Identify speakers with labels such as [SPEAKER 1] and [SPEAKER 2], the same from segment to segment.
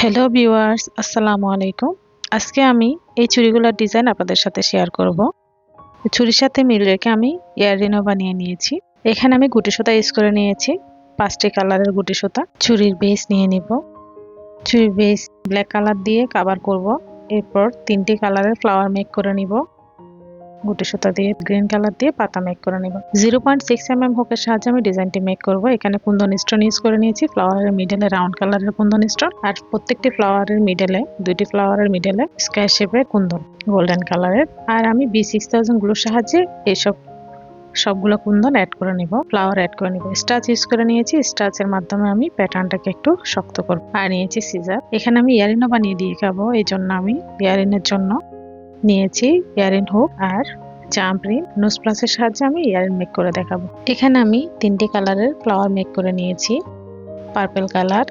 [SPEAKER 1] Hello viewers আসসালামু আলাইকুম আজকে আমি এই চুড়িগুলোর ডিজাইন আপনাদের সাথে শেয়ার করব। চুরির সাথে মিল রেখে আমি ইয়াররিনও বানিয়ে নিয়েছি। এখানে আমি গুটি সুতা ইউজ করে নিয়েছি। পাঁচটি কালারের গুটি সুতা। চুরির বেস নিয়ে নিব। চুরির বেস ব্ল্যাক কালার দিয়ে কাভার করব। এরপর তিনটি কালারের ফ্লাওয়ার মেক করে নিব। গুটি সুতা দিয়ে গ্রিন কালার দিয়ে পাতা মেক করে নেব। Zero point six M M হোকের সাহায্যে আমি ডিজাইনটি মেক করব। এখানে কুন্দন স্টোন ইউজ করে নিয়েছি। ফ্লাওয়ারের মিডলে রাউন্ড কালারের কুন্দন স্টোন আর প্রত্যেকটি ফ্লাওয়ারের মিডলে দুইটি ফ্লাওয়ারের মিডলে স্কোয়ার শেপের কুন্দন গোল্ডেন কালারের আর আমি বি সিক্স থাউজেন্ডগুলোর সাহায্যে এইসব সবগুলো কুন্দন অ্যাড করে নিব ফ্লাওয়ার অ্যাড করে নিব। স্টাচ ইউজ করে নিয়েছি। স্টাচের মাধ্যমে আমি প্যাটার্নটাকে একটু শক্ত করব। আর নিয়েছি সিজার এখানে আমি ইয়ারিনও বানিয়ে দিয়ে খাব। এই জন্য আমি ইয়ারিনের জন্য নিয়েছি, ইয়ারিন হুক আর জাম্প রিং নোজ প্লাসের সাহায্যে আমি ইয়ারিন মেক করে দেখাবো। এখানে আমি তিনটি কালারের ফ্লাওয়ার মেক করে নিয়েছি। পার্পল কালার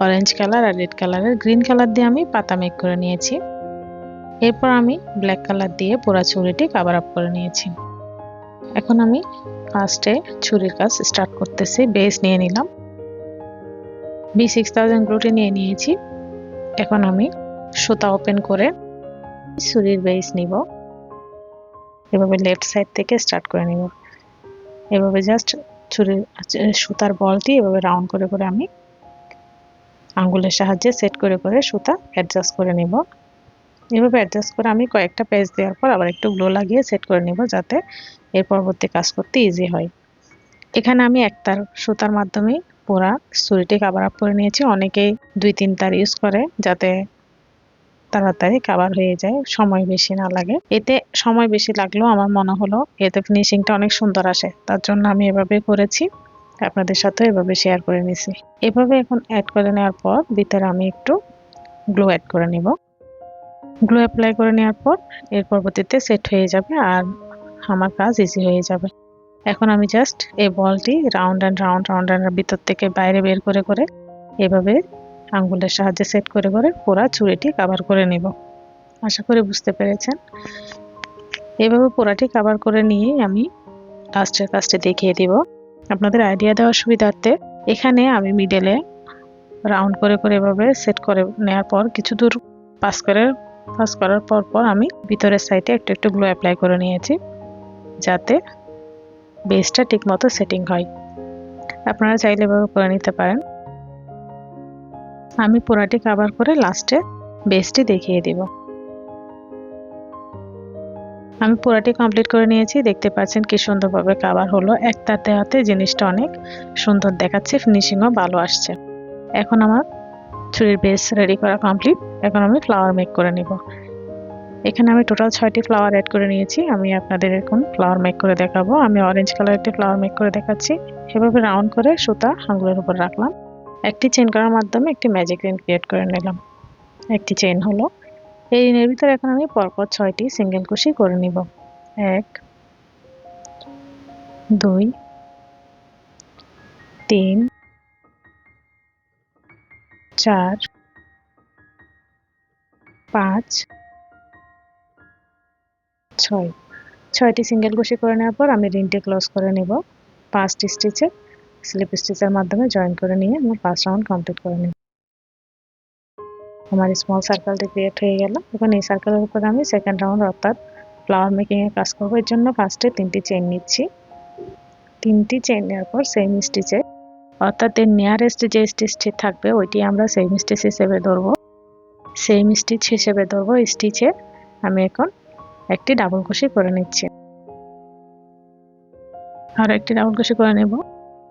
[SPEAKER 1] অরেঞ্জ কালার আর রেড কালারের গ্রিন কালার দিয়ে আমি পাতা মেক করে নিয়েছি। এরপর আমি ব্ল্যাক কালার দিয়ে পোড়া ছুরিটি কাভার আপ করে নিয়েছি। এখন আমি ফার্স্টে ছুরির কাজ স্টার্ট করতেছি বেস নিয়ে নিলাম। বি সিক্স থাউজেন্ড গ্লুটি নিয়ে নিয়েছি। এখন আমি সুতা ওপেন করে ছুরির বেস নিব। এভাবে লেফট সাইড থেকে স্টার্ট করে নিব। এভাবে জাস্ট ছুরির, সুতার বলটি এভাবে রাউন্ড করে করে আমি আঙ্গুলের সাহায্যে সেট করে করে সুতা অ্যাডজাস্ট করে নিব। এভাবে অ্যাডজাস্ট করে আমি কয়েকটা পেজ দেওয়ার পর আবার একটু গ্লো লাগিয়ে সেট করে নিব যাতে এর পরবর্তী কাজ করতে ইজি হয়। এখানে আমি একতার সুতার মাধ্যমে পুরা ছুরিটি কাভার আপ করে নিয়েছি। অনেকেই দুই তিন তার ইউজ করে যাতে তাড়াতাড়ি কাভার হয়ে যায়, সময় বেশি না লাগে। এতে সময় বেশি লাগলেও আমার মনে হলো, এতে ফিনিশিংটা অনেক সুন্দর আসে। তার জন্য আমি এভাবে করেছি, আপনাদের সাথে এভাবে শেয়ার করে নিছি। এভাবে এখন অ্যাড করে নেওয়ার পর, ভিতরে আমি একটু গ্লো অ্যাড করে নিব। গ্লো অ্যাপ্লাই করে নেওয়ার পর, এর পরবর্তীতে সেট হয়ে যাবে আর আমার কাজ ইজি হয়ে যাবে। এখন আমি জাস্ট এই বলটি round and round round and ভিতর থেকে বাইরে বের করে করে এভাবে আঙ্গুলের সাহায্যে সেট করে করে পোড়া চুড়িটি কাভার করে নেব। আশা করি বুঝতে পেরেছেন। এভাবে পোড়াটি কাভার করে নিয়ে আমি লাস্টের কাজটি দেখিয়ে দিব। আপনাদের আইডিয়া দেওয়ার সুবিধার্থে এখানে আমি মিডেলে রাউন্ড করে করে এভাবে সেট করে নেওয়ার পর কিছু দূর পাস করে পাস করার পর পর আমি ভিতরের সাইডে একটু একটু গ্লো অ্যাপ্লাই করে নিয়েছি যাতে বেসটা ঠিকমতো সেটিং হয়। আপনারা চাইলে এভাবে করে নিতে পারেন। আমি পুরাটি কাভার করে লাস্টে বেসটি দেখিয়ে দিব। আমি পুরাটি কমপ্লিট করে নিয়েছি, দেখতে পাচ্ছেন কি সুন্দরভাবে কাভার হলো। একটাতে হাতে জিনিসটা অনেক সুন্দর দেখাচ্ছে ফিনিশিংও ভালো আসছে। এখন আমার চুরির বেস রেডি করা কমপ্লিট এখন আমি ফ্লাওয়ার মেক করে নিব। এখানে আমি টোটাল ছয়টি ফ্লাওয়ার অ্যাড করে নিয়েছি, আমি আপনাদের এখন ফ্লাওয়ার মেক করে দেখাবো। আমি অরেঞ্জ কালার একটি ফ্লাওয়ার মেক করে দেখাচ্ছি। এভাবে রাউন্ড করে সুতা আঙুলের উপর রাখলাম। একটি চেন করার মাধ্যমে একটি ম্যাজিক রিং ক্রিয়েট করে নিলাম। একটি চেন হলো, এই রিনের ভিতরে এখন আমি পরপর ছয়টি সিঙ্গেল কুশি করে নিব। এক, দুই, তিন, চার, পাঁচ, ছয়। ছয়টি সিঙ্গেল কুশি করে নেওয়ার পর আমি রিনটি ক্লোজ করে নেব। পাঁচটি স্টিচে স্লিপ স্টিচের মাধ্যমে জয়েন করে নিয়ে আমি ফার্স্ট রাউন্ড কমপ্লিট করে নিই। আমার স্মল সার্কেলটি ক্রিয়েট হয়ে গেল। এখন এই সার্কেলের উপরে আমি সেকেন্ড রাউন্ড অর্থাৎ ফ্লাওয়ার মেকিংয়ের কাজ করব। এর জন্য ফার্স্টে তিনটি চেন নিচ্ছি। তিনটি চেন নেওয়ার পর সেম স্টিচে অর্থাৎ এর নিয়ারেস্ট যে স্টিচটি থাকবে, ওইটি আমরা সেম স্টিচ হিসেবে ধরবো। সেম স্টিচ হিসেবে ধরবো। স্টিচে আমি এখন একটি ডাবল কুশি করে নিচ্ছি। আর একটি ডাবল কুশি করে নেব।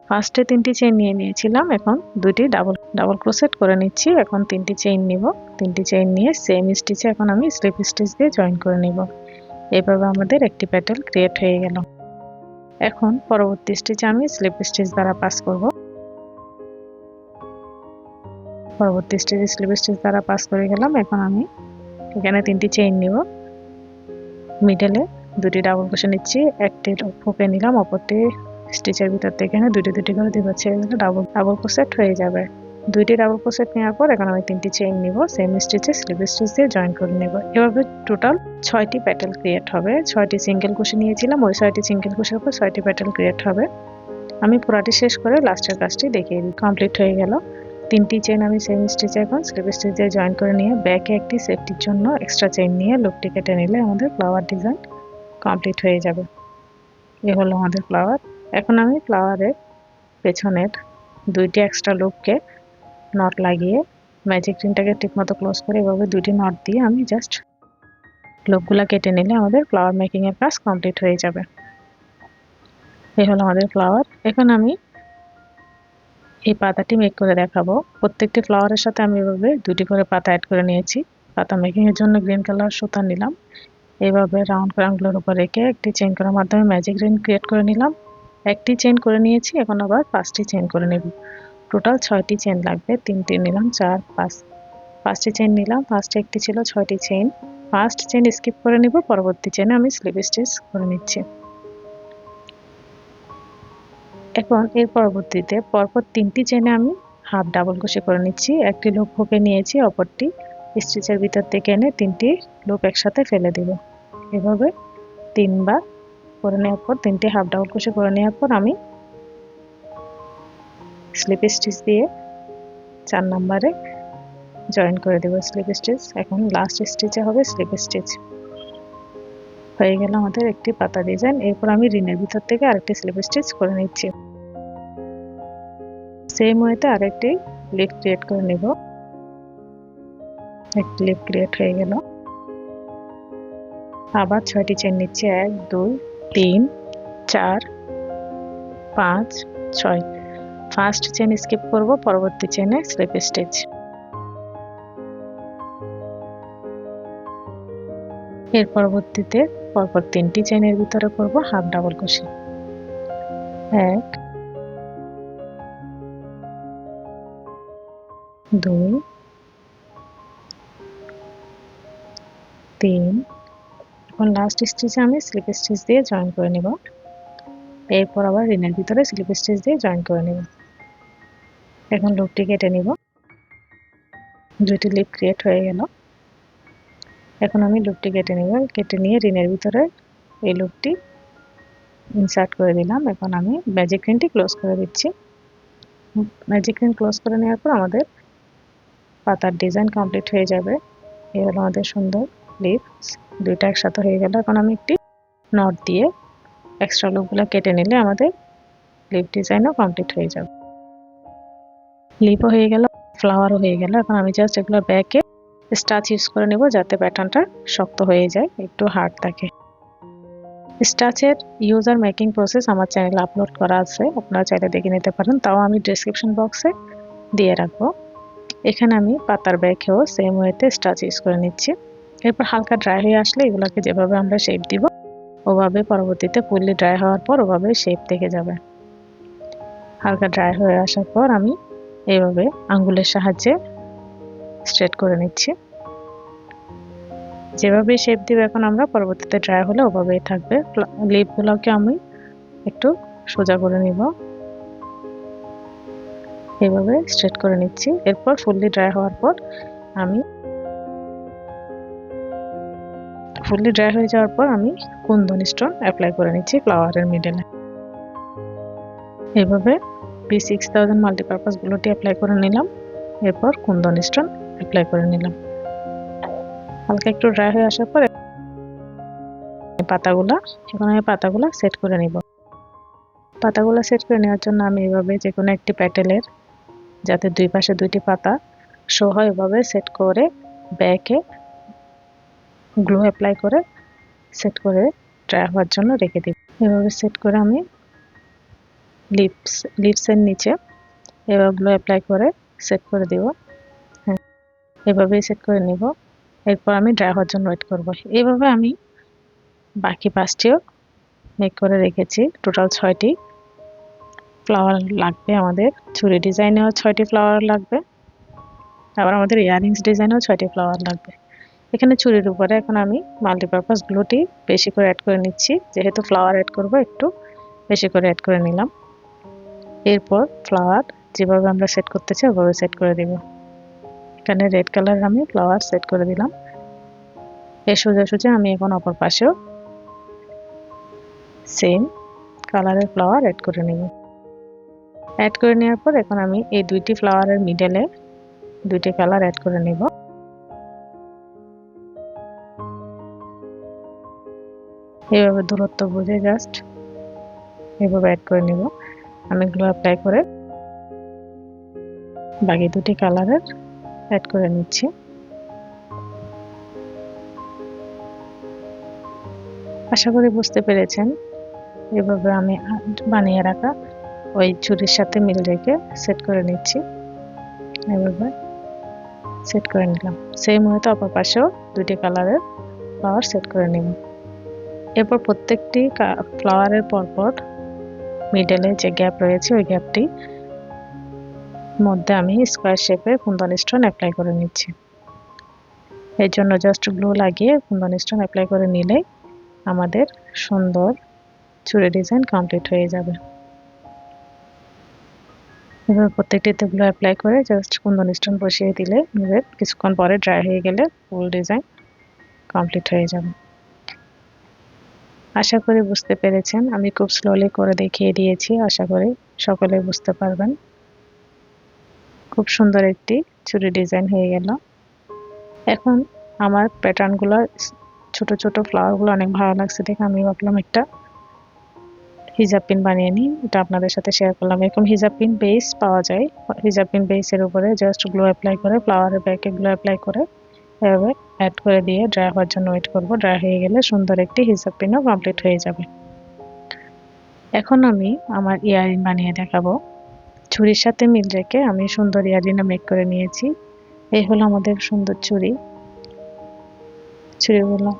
[SPEAKER 1] ফার্স্টে তিনটি চেইন নিয়ে নিয়েছিলাম, এখন দুটি ডাবল ডাবল ক্রোসেট করে নিচ্ছি। এখন তিনটি চেইন নিব। তিনটি চেইন নিয়ে সেম স্টিচে এখন আমি স্লিপ স্টিচ দিয়ে জয়েন করে নিব। এভাবে আমাদের একটি প্যাটেল ক্রিয়েট হয়ে গেল। এখন পরবর্তী স্টিচে আমি স্লিপ স্টিচ দ্বারা পাস করব। পরবর্তী স্টিচে স্লিপ স্টিচ দ্বারা পাস করে গেলাম। এখন আমি এখানে তিনটি চেইন নিব। মিডলে দুটি ডাবল ক্রোশে নিচ্ছি। একটি ফুকে নিলাম, অপরটি স্টিচের ভিতর থেকে এখানে দুটি দুটি করে দিব ছেড়ে দিলে ডাবল ডাবল ক্রোসেট হয়ে যাবে। দুইটি ডাবল ক্রোসেট নেওয়ার পর এখন আমি তিনটি চেইন নিব সেম স্টিচে স্লিপ স্টিচ দিয়ে জয়েন করে নেব। এভাবে টোটাল ছয়টি প্যাটেল ক্রিয়েট হবে। ছয়টি সিঙ্গেল কুশি নিয়েছিলাম, ওই ছয়টি সিঙ্গেল কুশির উপর ছয়টি প্যাটেল ক্রিয়েট হবে। আমি পুরাটি শেষ করে লাস্টের কাজটি দেখিয়ে দিই। কমপ্লিট হয়ে গেল। তিনটি চেন আমি সেম স্টিচে এখন স্লিপ স্টিচ দিয়ে জয়েন করে নিয়ে ব্যাকে একটি সেফটির জন্য এক্সট্রা চেন নিয়ে লুপটি কেটে নিলে আমাদের ফ্লাওয়ার ডিজাইন কমপ্লিট হয়ে যাবে। এ হলো আমাদের ফ্লাওয়ার এখন আমি ফ্লাওয়ারের পেছনের দুইটি এক্সট্রা লুপকে নট লাগিয়ে ম্যাজিক রিনটাকে ঠিকমতো ক্লোজ করে এভাবে দুইটি নট দিয়ে আমি জাস্ট লুপগুলো কেটে নিলে আমাদের ফ্লাওয়ার মেকিংয়ের কাজ কমপ্লিট হয়ে যাবে। এই হলো আমাদের ফ্লাওয়ার এখন আমি এই পাতাটি মেক করে দেখাবো। প্রত্যেকটি ফ্লাওয়ারের সাথে আমি এভাবে দুটি করে পাতা অ্যাড করে নিয়েছি। পাতা মেকিংয়ের জন্য গ্রিন কালার সুতা নিলাম। এইভাবে রাউন্ড রাউন্ডগুলোর উপর রেখে একটি চেন করার মাধ্যমে ম্যাজিক রিন ক্রিয়েট করে নিলাম। একটি চেন করে নিয়েছি, এখন আবার পাঁচটি চেন করে নেব। টোটাল ছয়টি চেন লাগবে, তিনটি নিলাম, চার, পাঁচ। পাঁচটি চেন নিলাম ফার্স্টে একটি ছিল, ছয়টি চেন ফার্স্ট চেন স্কিপ করে নিব, পরবর্তী চেনে আমি স্লিপ স্টিচ করে নিচ্ছি। এখন এর পরবর্তীতে পরপর তিনটি চেনে আমি হাফ ডাবল কুশি করে নিচ্ছি। একটি লুপ হুকে নিয়েছি, অপরটি স্টিচের ভিতর থেকে এনে তিনটি লুপ একসাথে ফেলে দিব। এভাবে তিনবার করে নেওয়ার পর, তিনটে হাফ ডাবল কুশি করে নেওয়ার পর আমি স্লিপ স্টিচ দিয়ে চার নম্বরে জয়েন করে দেব স্লিপ স্টিচ এখন লাস্ট স্টিচে হবে স্লিপ স্টিচ হয়ে গেল আমাদের একটি পাতা ডিজাইন এরপর আমি রিনের ভিতর থেকে আরেকটি স্লিপ স্টিচ করে নিচ্ছি। সেম ওয়েতে আরেকটি লিপ ক্রিয়েট করে নেব। একটি লিপ ক্রিয়েট হয়ে গেল। আবার ছয়টি চেন নিচ্ছি। এক, দুই তিন, চার, পাঁচ, ছয়। ফার্স্ট চেন স্কিপ করব, পরবর্তী চেনে স্লিপ স্টিচ এর পরবর্তীতে পরপর তিনটি চেনের ভিতরে করব হাফ ডাবল কুশি এক, দুই, তিন এখন লাস্ট স্টিচে আমি স্লিপ স্টিচ দিয়ে জয়েন করে নেব। এরপর আবার রিনের ভিতরে স্লিপ স্টিচ দিয়ে জয়েন করে নেব। এখন লুপটি কেটে নিব। দুইটি লিপ ক্রিয়েট হয়ে গেল। এখন আমি লুপটি কেটে নেব। কেটে নিয়ে রিনের ভিতরে এই লুপটি ইনসার্ট করে দিলাম। এখন আমি ম্যাজিক রিনটি ক্লোজ করে দিচ্ছি। ম্যাজিক রিন ক্লোজ করে নেওয়ার পর আমাদের পাতার ডিজাইন কমপ্লিট হয়ে যাবে। এই হলো আমাদের সুন্দর লিপস দুইটা একসাথে হয়ে গেল। এখন আমি একটি নট দিয়ে এক্সট্রা লুপগুলো কেটে নিলে আমাদের লিপ ডিজাইনও কমপ্লিট হয়ে যাবে। লিপও হয়ে গেল ফ্লাওয়ারও হয়ে গেল। এখন আমি জাস্ট এগুলো ব্যাকে স্টাচ ইউজ করে নেব যাতে প্যাটার্নটা শক্ত হয়ে যায়, একটু হার্ড থাকে। স্টাচের ইউজার মেকিং প্রসেস আমার চ্যানেলে আপলোড করা আছে, আপনারা চাইলে দেখে নিতে পারেন। তাও আমি ডিসক্রিপশন বক্সে দিয়ে রাখব। এখানে আমি পাতার ব্যাগেও সেম ওয়েতে স্টাচ ইউজ করে নিচ্ছি। এরপর হালকা ড্রাই হয়ে আসলে এগুলোকে যেভাবে আমরা শেপ দিব, ওভাবে পরবর্তীতে ফুললি ড্রাই হওয়ার পর ওভাবে শেপ থেকে যাবে। হালকা ড্রাই হয়ে আসার পর আমি এইভাবে আঙ্গুলের সাহায্যে স্ট্রেট করে নিচ্ছি। যেভাবে শেপ দিব এখন আমরা, পরবর্তীতে ড্রাই হলে ওভাবেই থাকবে। লিপগুলোকে আমি একটু সোজা করে নিব। এভাবে স্ট্রেট করে নিচ্ছি। এরপর ফুললি ড্রাই হওয়ার পর আমি ফুললি ড্রাই হয়ে যাওয়ার পর আমি কুন্দন স্টোন অ্যাপ্লাই করে নিচ্ছি ফ্লাওয়ারের মিডলে এভাবে পি সিক্স থাউজেন্ড মাল্টিপারপাস গুলোটি অ্যাপ্লাই করে নিলাম, এরপর কুন্দন স্টোন অ্যাপ্লাই করে নিলাম। হালকা একটু ড্রাই হয়ে আসার পর পাতাগুলা, এখন আমি পাতাগুলা সেট করে নিব। পাতাগুলো সেট করে নেওয়ার জন্য আমি এভাবে যে কোনো একটি প্যাটেলের যাতে দুই পাশে দুইটি পাতা শো হয় এভাবে সেট করে ব্যাকে গ্লু অ্যাপ্লাই করে সেট করে ড্রাই হওয়ার জন্য রেখে দিই এভাবে সেট করে আমি লিপস লিপসের নিচে এবার গ্লু অ্যাপ্লাই করে সেট করে দেব। হ্যাঁ এভাবেই সেট করে নিব। এরপর আমি ড্রাই হওয়ার জন্য ওয়েট করব। এইভাবে আমি বাকি পাঁচটিও মেক করে রেখেছি। টোটাল ছয়টি ফ্লাওয়ার লাগবে আমাদের। চুরি ডিজাইনেও ছয়টি ফ্লাওয়ার লাগবে। আবার আমাদের ইয়ারিংস ডিজাইনেও ছয়টি ফ্লাওয়ার লাগবে। এখানে চুরির উপরে এখন আমি মাল্টিপারপাস গ্লুটি বেশি করে অ্যাড করে নিচ্ছি। যেহেতু ফ্লাওয়ার অ্যাড করব, একটু বেশি করে অ্যাড করে নিলাম। এরপর ফ্লাওয়ার যেভাবে আমরা সেট করতে চাই, ওভাবে সেট করে দিব। এখানে রেড কালার আমি ফ্লাওয়ার সেট করে দিলাম। এর সোজা সোজা আমি এখন অপর পাশেও সেম কালারের ফ্লাওয়ার অ্যাড করে নিব। অ্যাড করে নেওয়ার পর এখন আমি এই দুইটি ফ্লাওয়ারের মিডলে দুইটি কালার অ্যাড করে নিব। এইভাবে দূরত্ব বুঝে জাস্ট এভাবে অ্যাড করে নিব। এগুলো অ্যাপ্লাই করে বাকি দুটি কালারের অ্যাড করে নিচ্ছি। আশা করি বুঝতে পেরেছেন। এভাবে আমি বানিয়ে রাখা ওই চুরির সাথে মিল রেখে সেট করে নিচ্ছি। এভাবে সেট করে নিলাম। সেই মুহূর্তে অপর পাশেও দুটি কালারের পাওয়ার সেট করে নিব। এরপর প্রত্যেকটি ফ্লাওয়ারের পরপর মিডলে যে গ্যাপ রয়েছে, ওই গ্যাপটি মধ্যে আমি স্কোয়ার শেপে কুন্দন স্টোন অ্যাপ্লাই করে নিচ্ছি। এর জন্য জাস্ট গ্লু লাগিয়ে কুন্দন স্টোন অ্যাপ্লাই করে নিলে আমাদের সুন্দর চুড়ি ডিজাইন কমপ্লিট হয়ে যাবে। এভাবে প্রত্যেকটিতে গ্লু অ্যাপ্লাই করে জাস্ট কুন্দন স্টোন বসিয়ে দিলে আমাদের কিছুক্ষণ পরে ড্রাই হয়ে গেলে ফুল ডিজাইন কমপ্লিট হয়ে যাবে। আশা করি বুঝতে পেরেছেন। আমি খুব স্লোলি করে দেখিয়ে দিয়েছি, আশা করি সকলে বুঝতে পারবেন। খুব সুন্দর একটি চুড়ি ডিজাইন হয়ে গেল। এখন আমার প্যাটার্নগুলো ছোট ছোট ফ্লাওয়ারগুলো অনেক ভালো লাগছে দেখে আমি ভাবলাম একটা হিজাব পিন বানিয়ে নিই। এটা আপনাদের সাথে শেয়ার করলাম। এরকম হিজাব পিন বেস পাওয়া যায়। হিজাব পিন বেসের উপরে জাস্ট গ্লো অ্যাপ্লাই করে ফ্লাওয়ারের ব্যাকে গ্লো অ্যাপ্লাই করে। এভাবে অ্যাড করে দিয়ে ড্রাই হওয়ার জন্য ওয়েট করব। ড্রাই হয়ে গেলে সুন্দর একটি হিসাব পিনও কমপ্লিট হয়ে যাবে। এখন আমি আমার ইয়ারিং বানিয়ে দেখাবো। ছুরির সাথে মিল রেখে আমি সুন্দর ইয়ারিংটা মেক করে নিয়েছি। এই হলো আমাদের সুন্দর ছুরি। ছুরিগুলো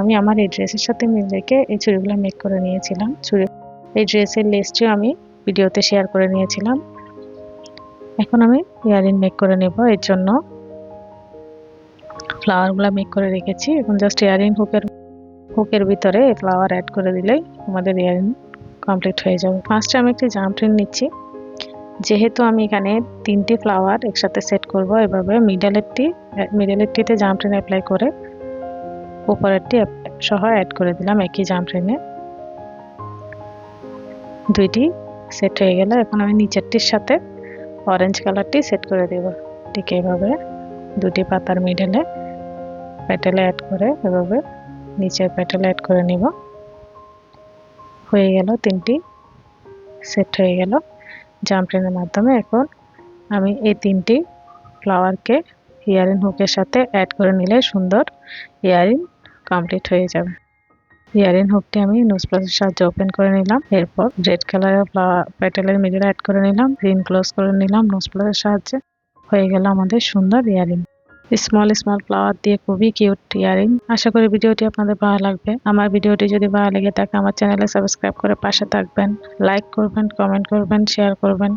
[SPEAKER 1] আমি আমার এই ড্রেসের সাথে মিল রেখে এই ছুরিগুলো মেক করে নিয়েছিলাম। ছুরি, এই ড্রেসের লেসটিও আমি ভিডিওতে শেয়ার করে নিয়েছিলাম। এখন আমি ইয়ারিং মেক করে নেব। এর জন্য ফ্লাওয়ারগুলো মেক করে রেখেছি। এখন জাস্ট ইয়ারিং হুকের হুকের ভিতরে ফ্লাওয়ার অ্যাড করে দিলেই আমাদের ইয়ারিং কমপ্লিট হয়ে যাবে। ফার্স্টে আমি একটি জাম্পট্রিন নিচ্ছি। যেহেতু আমি এখানে তিনটি ফ্লাওয়ার একসাথে সেট করব, এভাবে মিডলেরটি মিডলেরটিতে জাম্পট্রিন অ্যাপ্লাই করে উপরেরটি সহ অ্যাড করে দিলাম একই জাম্পট্রিনে দুইটি সেট হয়ে গেল। এখন আমি নিচেরটির সাথে অরেঞ্জ কালারটি সেট করে দেব। ঠিক এভাবে দুটি পাতার মিডলে প্যাটেলে অ্যাড করে এভাবে নিচের প্যাটেলে অ্যাড করে নিব। হয়ে গেল, তিনটি সেট হয়ে গেল। জাম্পট্রেনের মাধ্যমে এখন আমি এই তিনটি ফ্লাওয়ারকে ইয়ারিং হুকের সাথে অ্যাড করে নিলে সুন্দর ইয়ারিং কমপ্লিট হয়ে যাবে। ইয়ারিং হুকটি আমি নোজ প্লাসের সাহায্যে ওপেন করে নিলাম। এরপর রেড কালারের ফ্লাওয়ার প্যাটেলের মিডিল অ্যাড করে নিলাম। গ্রিন ক্লোজ করে নিলাম নোজ প্লাসের সাহায্যে। হয়ে গেল আমাদের সুন্দর ইয়ারিং স্মল স্মল ফ্লাওয়ার দিয়ে খুবই কিউট ইয়ারিং আশা করি ভিডিওটি আপনাদের ভালো লাগবে। আমার ভিডিওটি যদি ভালো লেগে থাকে, আমার চ্যানেলে সাবস্ক্রাইব করে পাশে থাকবেন। লাইক করবেন কমেন্ট করবেন শেয়ার করবেন।